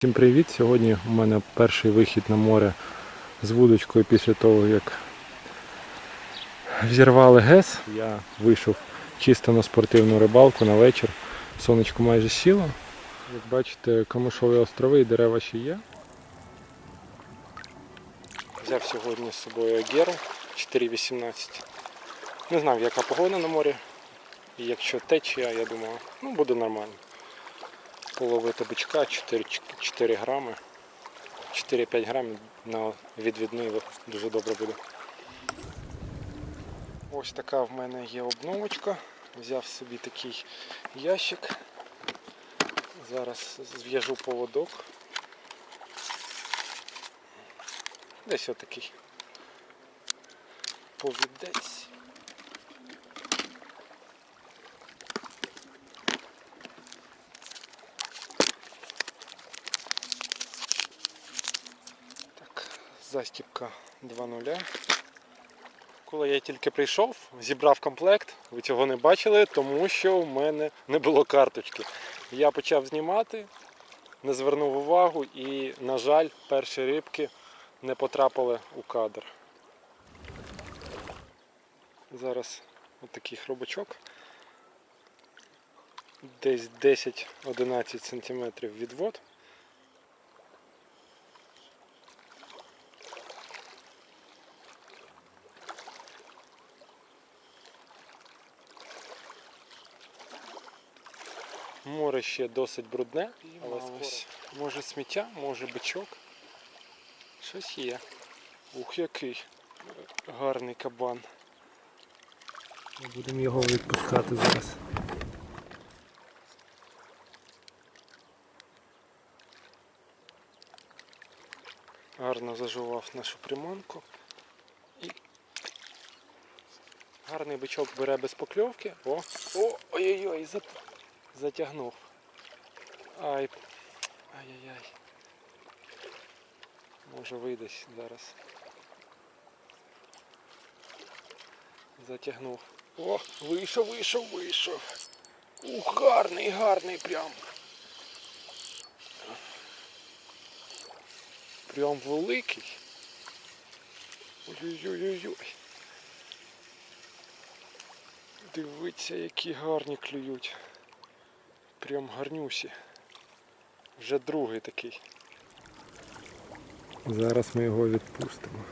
Всім привіт! Сьогодні у мене перший вихід на море з вудочкою після того, як взірвали ГЕС. Я вийшов чисто на спортивну рибалку на вечір. Сонечко майже сіло. Як бачите, камишові острови і дерева ще є. Взяв сьогодні з собою Агеру 4.18. Не знав, яка погода на морі. І якщо течія, я думаю, ну буде нормально половити бичка 4, 4 грами. 4-5 грамів на відвідний дуже добре буде. Ось така в мене є обновочка. Взяв собі такий ящик. Зараз зв'яжу поводок. Десь отакий повідець. Так, застіпка 2.0. Коли я тільки прийшов, зібрав комплект, ви цього не бачили, тому що в мене не було карточки. Я почав знімати, не звернув увагу і, на жаль, перші рибки не потрапили у кадр. Зараз отакий хробачок. Десь 10-11 см відвод. Море ще досить брудне, але ось може сміття, може бичок. Щось є. Ух, який гарний кабан. Будемо його відпускати зараз. Гарно зажував нашу приманку. І гарний бичок бере без покльовки. О, о, ой-ой-ой, затягнув. Ай. Ай-яй-яй. Може вийдесь зараз. Затягнув. О, вийшов, вийшов, вийшов. Ух, гарний, гарний прям. Прям великий. Ой-ой-ой-ой. Дивіться, які гарні клюють. Прям гарнюсі. Вже другий такий. Зараз ми його відпустимо.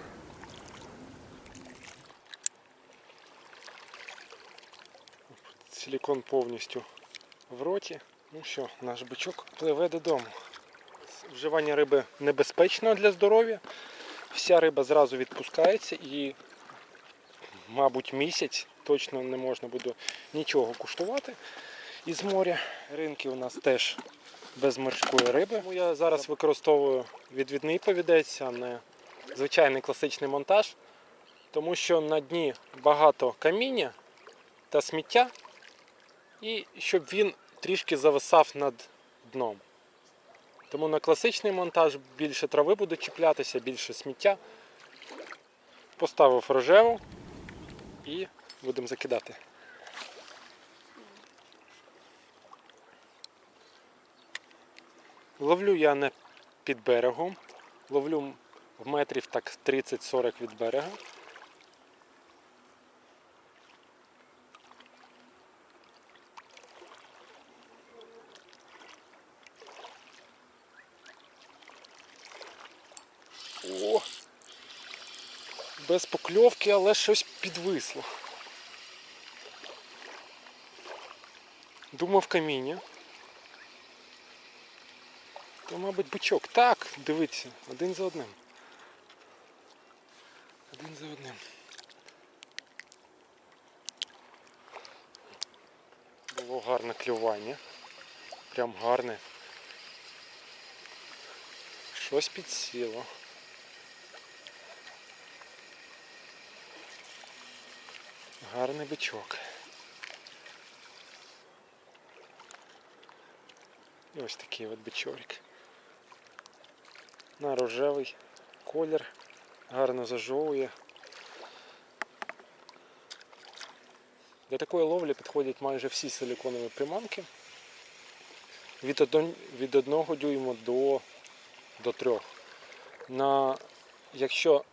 Силікон повністю в роті. Ну що, наш бичок пливе додому. Вживання риби небезпечно для здоров'я. Вся риба зразу відпускається і, мабуть, місяць точно не можна буде нічого куштувати із моря. Ринки у нас теж без морської риби. Тому я зараз використовую відвідний повідець, а не звичайний класичний монтаж, тому що на дні багато каміння та сміття, і щоб він трішки зависав над дном. Тому на класичний монтаж більше трави буде чіплятися, більше сміття. Поставив рожеву і будемо закидати. Ловлю я не під берегом, ловлю в метрів так 30-40 від берега. О! Без покльовки, але щось підвисло. Думав каміння. То, мабуть, бичок. Так, дивіться, один за одним. Один за одним. Було гарне клювання. Прям гарне. Щось підсіло. Гарний бичок. І ось такий от бичорик. На рожевий колір, гарно зажовує. Для такої ловлі підходять майже всі силіконові приманки. Від 1 дюйма до до 3. На, якщо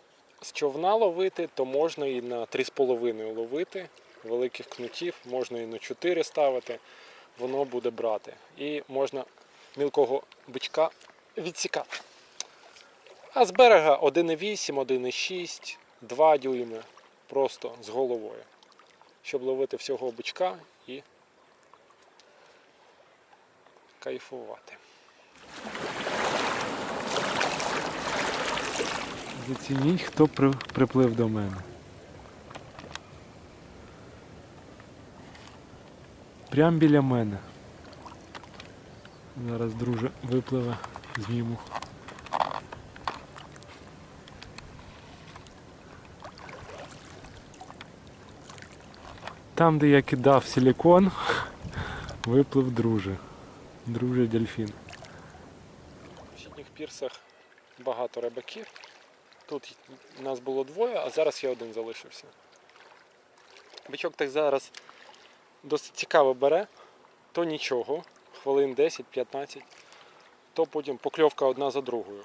з човна ловити, то можна і на 3,5 ловити великих кнутів, можна і на 4 ставити, воно буде брати. І можна мілкого бичка відсікати. А з берега 1,8, 1,6, 2 дюйми просто з головою. Щоб ловити всього бичка і кайфувати. Зацініть, хто приплив до мене. Прям біля мене. Зараз, друже, випливе, зніму. Там, де я кидав силікон, виплив друже. Друже дельфін. В сітніх пірсах багато рибаків. Тут нас було двоє, а зараз я один залишився. Бичок так зараз досить цікаво бере, то нічого, хвилин 10-15, то потім покльовка одна за другою.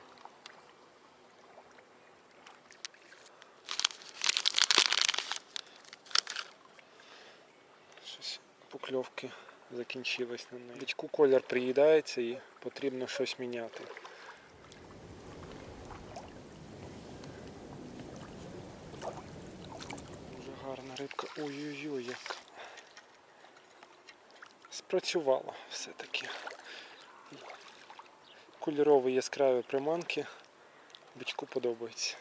Щось покльовки закінчились на неї. Бичку колір приїдається і потрібно щось міняти. Дуже гарна рибка. Ой-ой-ой, яка. Спрацювала все-таки. Кольорові яскраві приманки. Бичку подобається.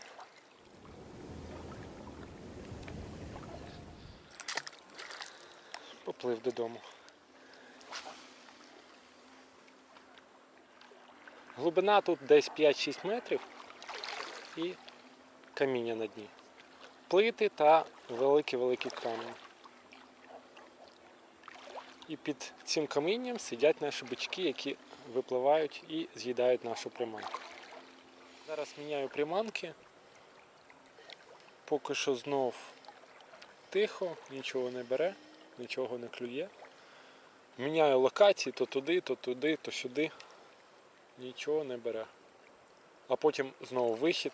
Поплив додому. Глибина тут десь 5-6 метрів і каміння на дні. Плити та великий-великий камінь. І під цим камінням сидять наші бички, які випливають і з'їдають нашу приманку. Зараз міняю приманки. Поки що знов тихо, нічого не бере, нічого не клює. Міняю локації то туди, то туди, то сюди. Нічого не бере. А потім знову вихід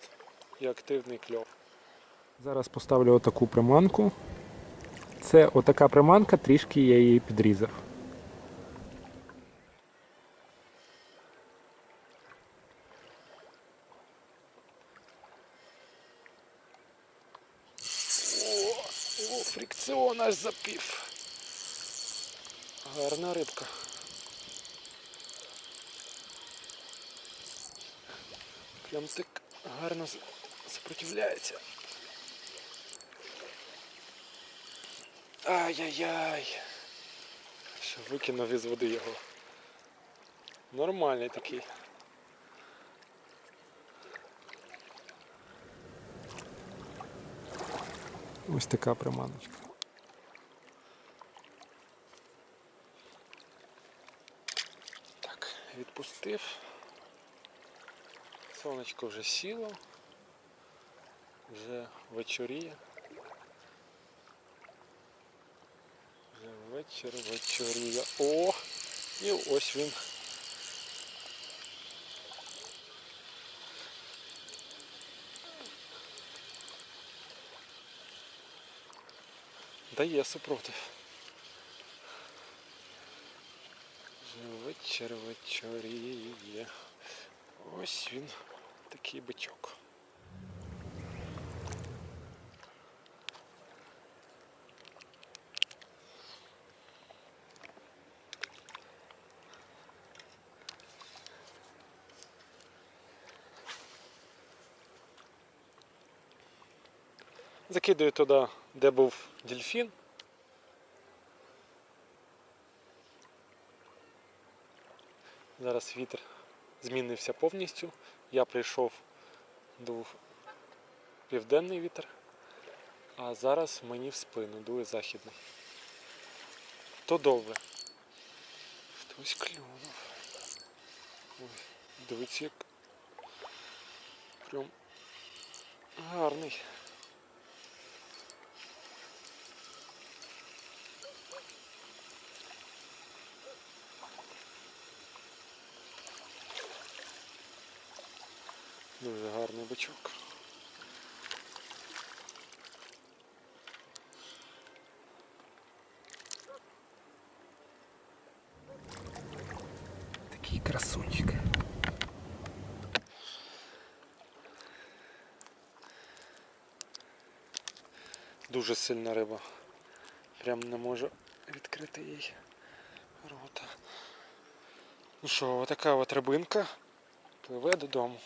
і активний кльов. Зараз поставлю отаку приманку. Це отака приманка, трішки я її підрізав. О, о, фрикціон аж запів. Гарна рибка. Прям так гарно сопротивляється. Ай-яй-яй. Що викинув із води його. Нормальний такий. Ось така приманочка. Так, відпустив. Сонечко вже сіло. Вже вечоріє. Вже вечір вечоріє. О! І ось він. Дає супротив. Вже вечір вечоріє. Ось він такий бичок. Закидую туди, де був дельфін. Зараз вітер змінився повністю. Я прийшов дув південний вітер, а зараз мені в спину дує західний. То добре. Хтось клюнув. Ой, дивіться, як прям гарний. Дуже гарний бичок. Такий красунчик. Дуже сильна риба. Прям не можу відкрити їй рота. Ну що, отака от рибинка пливе додому.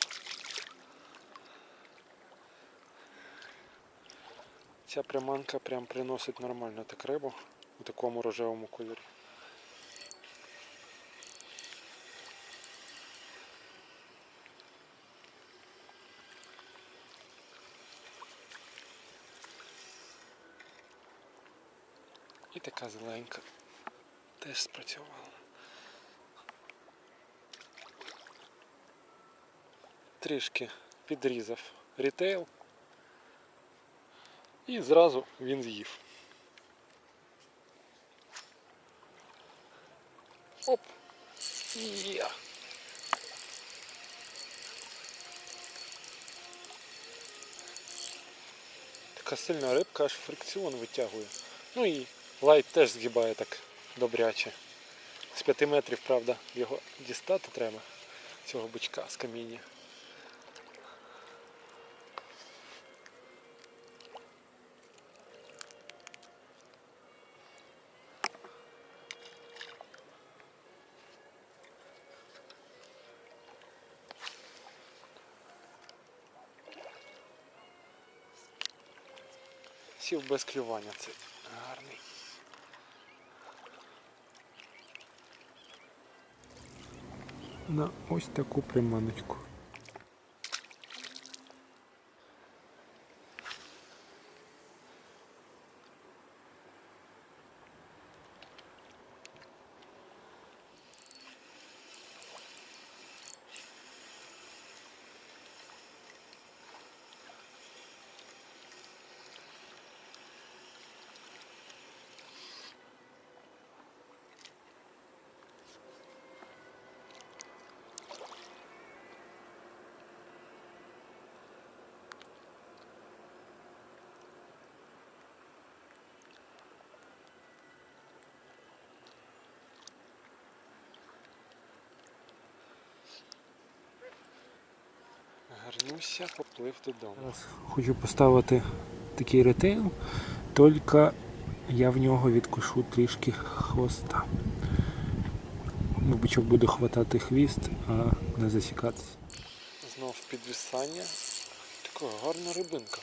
Ця приманка прям приносить нормально так рибу у такому рожевому кольорі. І така зеленька теж спрацювала. Трішки підрізав рітейл і зразу він з'їв. Оп! Є! Така сильна рибка, аж фрикціон витягує. Ну і лайт теж згибає так добряче. З 5 метрів, правда, його дістати треба, цього бичка з каміння. Сів без клювання це гарний. На ось таку приманочку. Гарнюся, поплив додому. Зараз хочу поставити такий ретейл, тільки я в нього відкушу трішки хвоста. Ну, Бичок буде хватати хвіст, а не засікатися. Знов підвисання. Така гарна рибинка.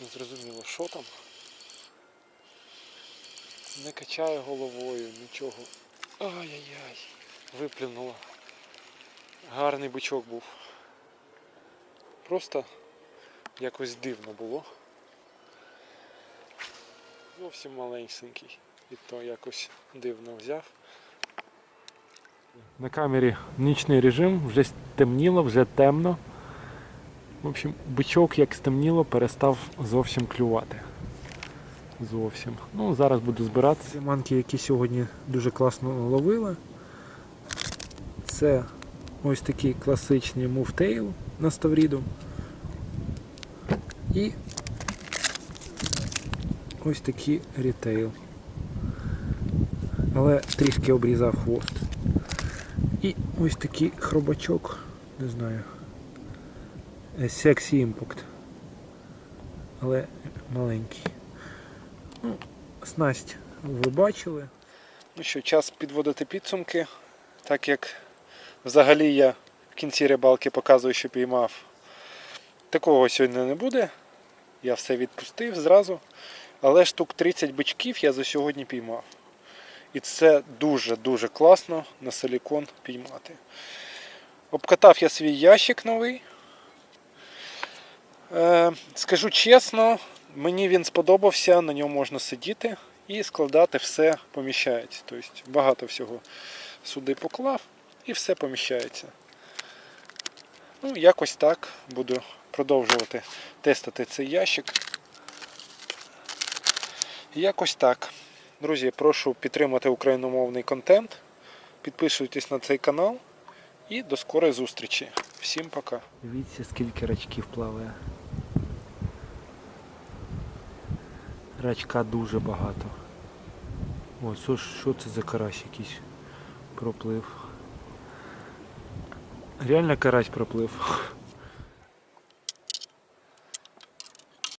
Не зрозуміло, що там. Не качає головою, нічого. Ай-яй-яй, виплюнула. Гарний бичок був. Просто якось дивно було. Зовсім маленький. І то якось дивно взяв. На камері нічний режим, вже стемніло, вже темно. В общем, бичок як стемніло, перестав зовсім клювати. Зовсім. Ну, зараз буду збирати. Ці манки, які сьогодні дуже класно ловили. Це ось такий класичний мувтейл на ставріду. І ось такий рітейл. Але трішки обрізав хвост. І ось такий хробачок, не знаю. Sexy Impact. Але маленький. Ну, снасть ви бачили. Ну що, час підводити підсумки. Так як взагалі я кінці рибалки показую, що піймав. Такого сьогодні не буде. Я все відпустив зразу. Але штук 30 бичків я за сьогодні піймав. І це дуже-дуже класно на силікон піймати. Обкатав я свій ящик новий. Е, скажу чесно, мені він сподобався, на ньому можна сидіти і складати все поміщається. Тобто багато всього сюди поклав і все поміщається. Ну, якось так буду продовжувати тестити цей ящик. Якось так. Друзі, прошу підтримати україномовний контент. Підписуйтесь на цей канал і до скорої зустрічі. Всім пока. Дивіться, скільки рачків плаває. Рачка дуже багато. Ось що, це за карась якийсь проплив. Реально карась проплив.